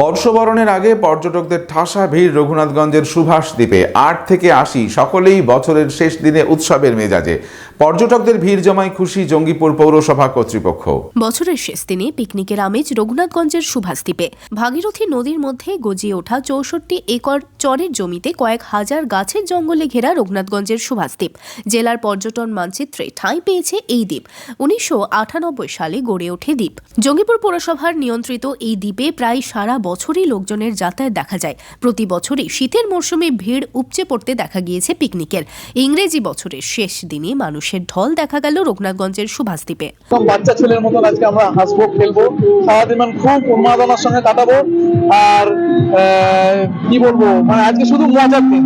বর্ষবরণের আগে পর্যটকদের ঠাসা ভিড় রঘুনাথগঞ্জের সুভাষ দ্বীপে। আট থেকে আশি সকলেই বছরের শেষ দিনে উৎসবের মেজাজে। পর্যটকদের ভিড় জমায় খুশি জঙ্গিপুর পৌরসভা কর্তৃপক্ষ। বছরের শেষ দিনে পিকনিকের আমেজ রঘুনাথগঞ্জের সুভাষ দ্বীপে। ভাগীরথী নদীর মধ্যে গজিয়ে ওঠা চৌষট্টি একর চরের জমিতে কয়েক হাজার গাছের জঙ্গলে ঘেরা রঘুনাথগঞ্জের সুভাষ দ্বীপ। জেলার পর্যটন মানচিত্রে ঠাঁই পেয়েছে এই দ্বীপ। উনিশশো আটানব্বই সালে গড়ে ওঠে দ্বীপ। জঙ্গিপুর পৌরসভার নিয়ন্ত্রিত এই দ্বীপে প্রায় সারা বছরই লোকজনের যাতায়াত দেখা যায়। প্রতি বছরই শীতের মরশুমে ভিড় উপচে পড়তে দেখা গিয়েছে পিকনিকের। ইংরেজি বছরের শেষ দিনে মানুষের ঢল দেখা গেল রঘুনাথগঞ্জের সুভাষদ্বীপে। বাচ্চা ছেলের মতন আজকে আমরা হাসবো খেলব। সারাদিন খুব উন্মাদনার সঙ্গে কাটাবো। আর কি বলব? মানে আজকে শুধু মজার দিন।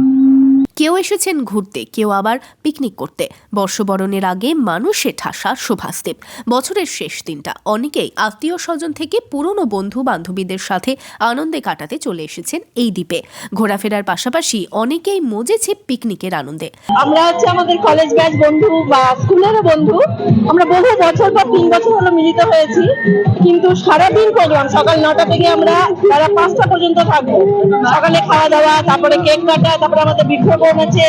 কেউ এসেছেন ঘুরতে, কেউ আবার পিকনিক করতে। বর্ষবরণের আগে মানুষে ঠাসা সুভাষদেব বছরের শেষ দিনটা, অনেকেই আত্মীয় স্বজন থেকে পুরনো বন্ধু বান্ধবীদের সাথে আনন্দে কাটাতে চলে এসেছেন এই দ্বীপে। ঘোরাফেরার পাশাপাশি অনেকেই মজেছে পিকনিকের আনন্দে। আমরা হচ্ছে আমাদের কলেজ ব্যাচ বন্ধু বা স্কুলেরও বন্ধু। আমরা বহু বছর বা তিন বছর হলো মিলিত হয়েছি। কিন্তু সারাদিন প্রোগ্রাম সকাল নটা থেকে আমরা পাঁচটা পর্যন্ত থাকব। সকালে খাওয়া দাওয়া, তারপরে কেক কাটা, তারপরে আমাদের বিক্ষোভন আছে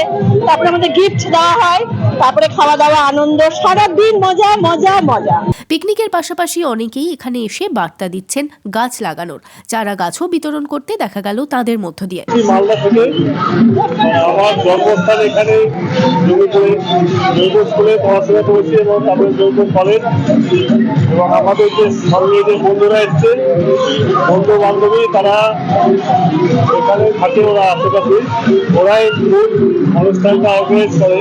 তারপরে আমাদের গিফট দেওয়া হয়। তারপরে খাওয়া দাওয়া আনন্দ সারাদিন মজা মজা মজা। পিকনিকের পাশাপাশি অনেকেই এখানে এসে বার্তা দিচ্ছেন গাছ লাগানোর। চারা গাছও বিতরণ করতে দেখা গেল তাদের মধ্য দিয়ে। মালদা থেকে আমার জন্মস্থান এখানে জমিপুরে জৈব স্কুলে পড়াশোনা করেছি এবং তারপরে জৈব কলেজ। এবং আমাদের যে সঙ্গে যে বন্ধুরা এসছে বন্ধু বান্ধবী তারা এখানে থাকে ওরা আশেপাশে। ওরাই মূল অনুষ্ঠানটা অর্গানাইজ করে।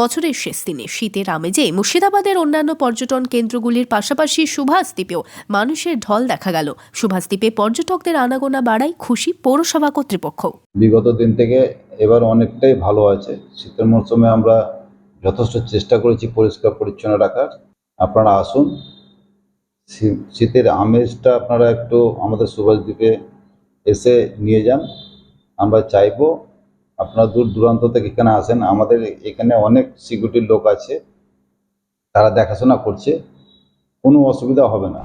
বছরের শেষ দিনে শীতের আমেজে মুর্শিদাবাদের অন্যান্য পর্যটন কেন্দ্রগুলির পাশাপাশি সুভাষদ্বীপেও মানুষের ঢল দেখা গেল। সুভাষদ্বীপে পর্যটকদের আনাগোনা বাড়ায় খুশি পৌরসভা কর্তৃপক্ষ। বিগত দিন থেকে এবার অনেকটাই ভালো আছে। শীতের মরশুমে আমরা যথেষ্ট চেষ্টা করেছি পরিষ্কার পরিচ্ছন্ন রাখার। আপনারা আসুন শীতের আমেজটা আপনারা একটু আমাদের সুভাষদ্বীপে এসে নিয়ে যান। আমরা চাইব আপনারা দূর দূরান্ত থেকে এখানে আসেন। আমাদের এখানে অনেক সিকিউরিটির লোক আছে, তারা দেখাশোনা করছে, কোনো অসুবিধা হবে না।